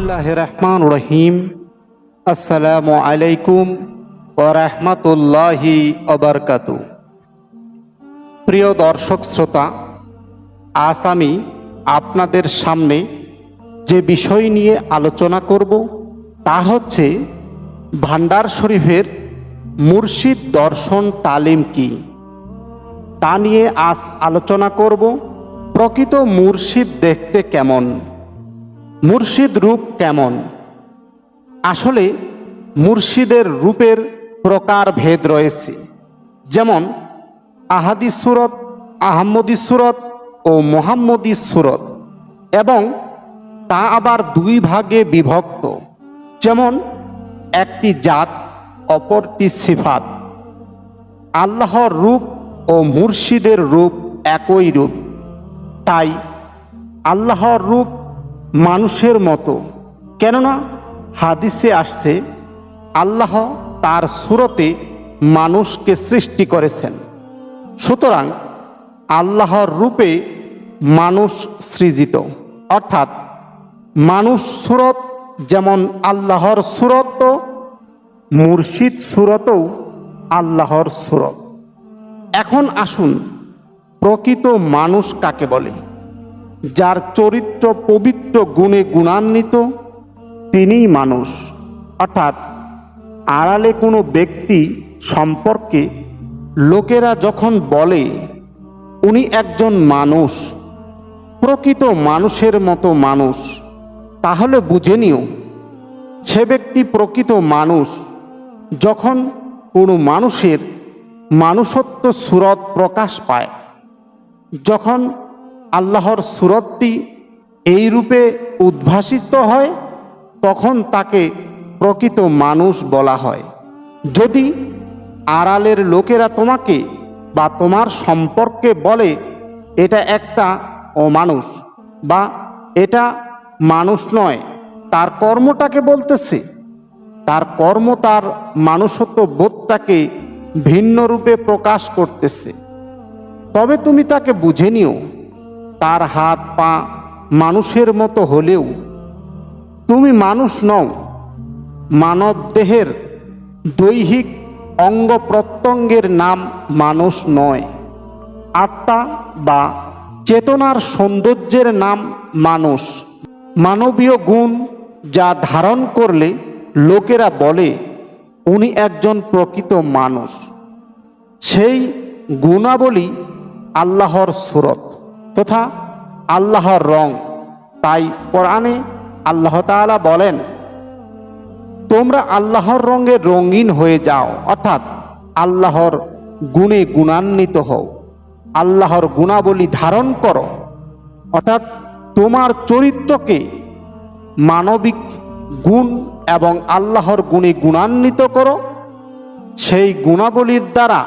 বিসমিল্লাহ রহমান রহিম। আসসালামু আলাইকুম ওরহমতুল্লাহি অবরকাতু প্রিয় দর্শক শ্রোতা, আজ আমি আপনাদের সামনে যে বিষয় নিয়ে আলোচনা করব, তা হচ্ছে ভান্ডার শরীফের মুর্শিদ দর্শন তালিম কি? তা নিয়ে আজ আলোচনা করব, প্রকৃত মুর্শিদ দেখতে কেমন? মুর্শিদ রূপ কেমন? আসলে মুর্শিদের রূপের প্রকার ভেদ রয়েছে। যেমন, আহাদি সুরত, আহম্মদি সুরত ও মোহাম্মদী সুরত এবং তা আবার দুই ভাগে বিভক্ত। যেমন, একটি জাত, অপরটি সিফাত। আল্লাহর রূপ ও মুর্শিদের রূপ একই রূপ। তাই, আল্লাহর রূপ মানুষের মতো। কেননা হাদিসে আসছে, আল্লাহ তার সুরতে মানুষকে সৃষ্টি করেছেন। সুতরাং আল্লাহর রূপে মানুষ সৃজিত। অর্থাৎ মানুষ সুরত যেমন আল্লাহর সুরত, মুর্শিদ সুরতও আল্লাহর সুরত। এখন আসুন প্রকৃত মানুষ কাকে বলে? যার চরিত্র পবিত্র গুণে গুণান্বিত, তিনিই মানুষ। অর্থাৎ আড়ালে কোনো ব্যক্তি সম্পর্কে লোকেরা যখন বলে, উনি একজন মানুষ, প্রকৃত মানুষের মতো মানুষ তাহলে বুঝে নিও, সে ব্যক্তি প্রকৃত মানুষ, যখন কোনো মানুষের মানুষত্ব সুরত প্রকাশ পায়। যখন আল্লাহর সুরতটি এই রূপে উদ্ভাসিত হয়, তখন তাকে প্রকৃত মানুষ বলা হয়। যদি আড়ালের লোকেরা তোমাকে বা তোমার সম্পর্কে বলে, এটা একটা অমানুষ বা এটা মানুষ নয়, তার কর্মটাকে বলতেছে, তার কর্ম তার মানুষত্ব বোধটাকে ভিন্ন রূপে প্রকাশ করতেছে। তবে তুমি তাকে বুঝে নিও তার হাত পা মানুষের মতো হলেও তুমি মানুষ নও, মানব দেহের দৈহিক অঙ্গ প্রত্যঙ্গের নাম মানুষ নয়। আত্মা বা চেতনার সৌন্দর্যের নাম মানুষ। মানবীয় গুণ যা ধারণ করলে লোকেরা বলে, উনি একজন প্রকৃত মানুষ। সেই গুণাবলী আল্লাহর সুরত। তথা আল্লাহর রং। তাই কোরআনে আল্লাহ তাআলা বলেন, তোমরা আল্লাহর রঙে রঙিন হয়ে যাও, অর্থাৎ আল্লাহর গুণে গুণান্বিত হও, আল্লাহর গুণাবলী ধারণ করো। অর্থাৎ তোমার চরিত্রকে মানবিক গুণ এবং আল্লাহর গুণে গুণান্বিত করো। সেই গুণাবলীর দ্বারা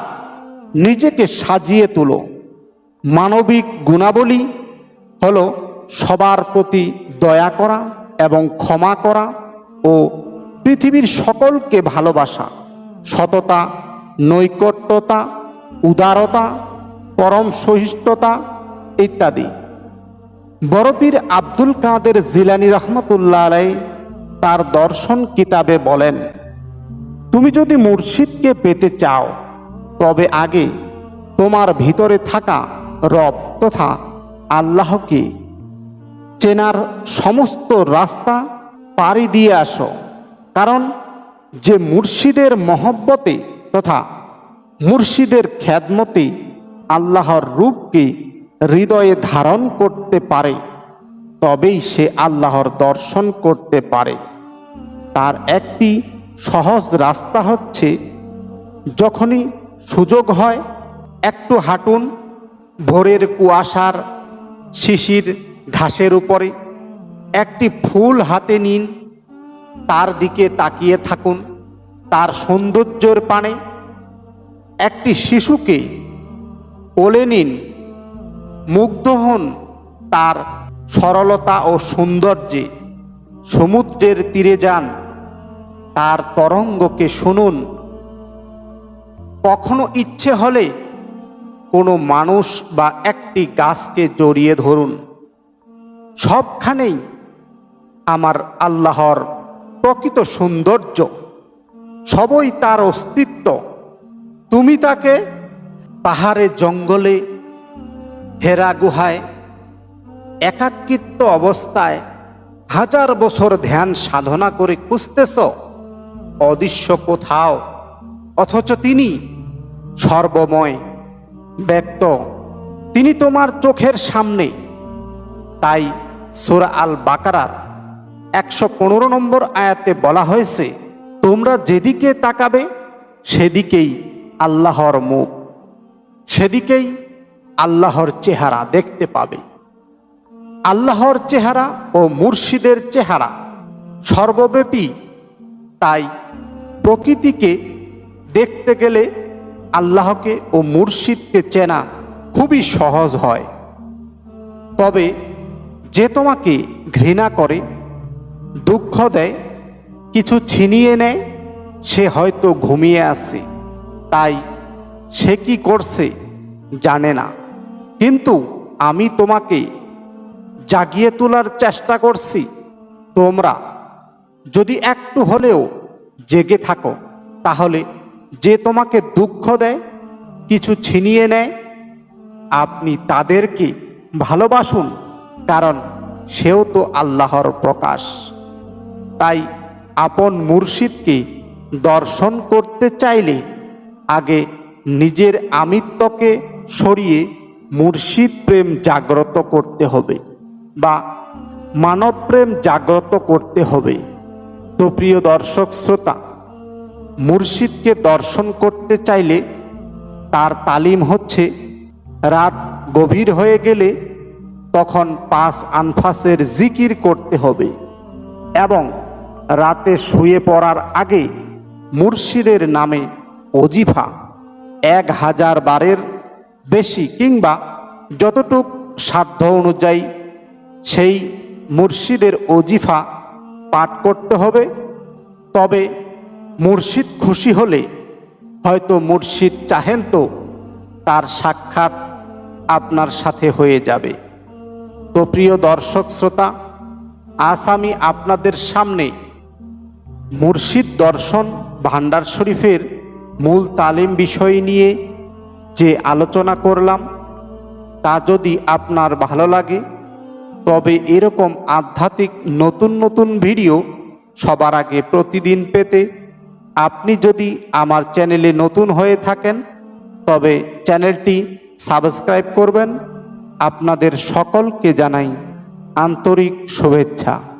নিজেকে সাজিয়ে তোলো। মানবিক গুণাবলী হল সবার প্রতি দয়া করা এবং ক্ষমা করা ও পৃথিবীর সকলকে ভালোবাসা, সততা, নৈকট্যতা, উদারতা, পরম সহিষ্ণুতা ইত্যাদি। বরপীর আব্দুল কাদের জিলানি রহমতুল্লাহ আলাই তার দর্শন কিতাবে বলেন, তুমি যদি মুর্শিদকে পেতে চাও, তবে আগে তোমার ভিতরে থাকা রব তথা আল্লাহকে। চেনার সমস্ত রাস্তা পাড়ি দিয়ে আসো। কারণ যে মুর্শিদের মহব্বতে তথা মুর্শিদের খ্যাদমতে আল্লাহর রূপকে হৃদয়ে ধারণ করতে পারে, তবেই সে আল্লাহর দর্শন করতে পারে। তার একটি সহজ রাস্তা হচ্ছে, যখনই সুযোগ হয়, একটু হাঁটুন ভোরের কুয়াশার শিশির ঘাসের উপরে একটি ফুল হাতে নিন, তার দিকে তাকিয়ে থাকুন, তার সৌন্দর্যের পানে। একটি শিশুকে কোলে নিন, মুগ্ধ হন তার সরলতা ও সৌন্দর্যে। সমুদ্রের তীরে যান, তার তরঙ্গকে শুনুন। কখনো ইচ্ছে হলে কোনো মানুষ বা একটি গাছকে জড়িয়ে ধরুন। সবখানেই আমার আল্লাহর প্রকৃত সৌন্দর্য, সবই তার অস্তিত্ব। তুমি তাকে পাহাড়ে, জঙ্গলে, হেরা গুহায়, একাকিত্ব অবস্থায় হাজার বছর ধ্যান সাধনা করে খুঁজতেছ, অদৃশ্য কোথাও, অথচ তিনি সর্বময়। ব্যক্ত। তিনি তোমার চোখের সামনে। তাই সোরা আল বাকারার একশো পনেরো নম্বর আয়াতে বলা হয়েছে, তোমরা যেদিকে তাকাবে, সেদিকেই আল্লাহর মুখ, সেদিকেই আল্লাহর চেহারা দেখতে পাবে। আল্লাহর চেহারা ও মুর্শিদের চেহারা সর্বব্যাপী। তাই প্রকৃতিকে দেখতে গেলে আল্লাহকে ও মুর্শিদকে চেনা খুবই সহজ হয়। তবে যে তোমাকে ঘৃণা করে, দুঃখ দেয়, কিছু ছিনিয়ে নেয়, সে হয়তো ঘুমিয়ে আছে। তাই সে কি করছে জানে না। কিন্তু আমি তোমাকে জাগিয়ে তোলার চেষ্টা করছি। তোমরা যদি একটু হলেও জেগে থাকো, তাহলে যে তোমাকে দুঃখ দেয়, কিছু ছিনিয়ে নেয়, আপনি তাদেরকে ভালোবাসুন, কারণ সেও তো আল্লাহর প্রকাশ। তাই আপন মুর্শিদকে দর্শন করতে চাইলে আগে নিজের আমিত্বকে সরিয়ে মুর্শিদ প্রেম জাগ্রত করতে হবে বা মানব প্রেম জাগ্রত করতে হবে। তো প্রিয় দর্শক, শ্রোতা মুর্শিদকে দর্শন করতে চাইলে তার তালিম হচ্ছে, রাত গভীর হয়ে গেলে তখন পাঁচ আনফাসের জিকির করতে হবে এবং রাতে শুয়ে পড়ার আগে মুর্শিদের নামে অজিফা এক হাজার বারের বেশি কিংবা যতটুক সাধ্য অনুযায়ী সেই মুর্শিদের অজিফা পাঠ করতে হবে। তবে মুর্শিদ খুশি হলে হয়তো মুর্শিদ চাহেন তো তার সাক্ষাৎ আপনার সাথে হয়ে যাবে। তো প্রিয় দর্শক শ্রোতা, আজ আমি আপনাদের সামনে মুর্শিদ দর্শন ভান্ডার শরীফের মূল তালিম বিষয় নিয়ে যে আলোচনা করলাম, তা যদি আপনার ভালো লাগে, তবে এরকম আধ্যাত্মিক নতুন নতুন ভিডিও সবার আগে প্রতিদিন পেতে আপনি যদি আমার চ্যানেলে নতুন হয়ে থাকেন, তবে চ্যানেলটি সাবস্ক্রাইব করবেন। আপনাদের সকলকে জানাই আন্তরিক শুভেচ্ছা।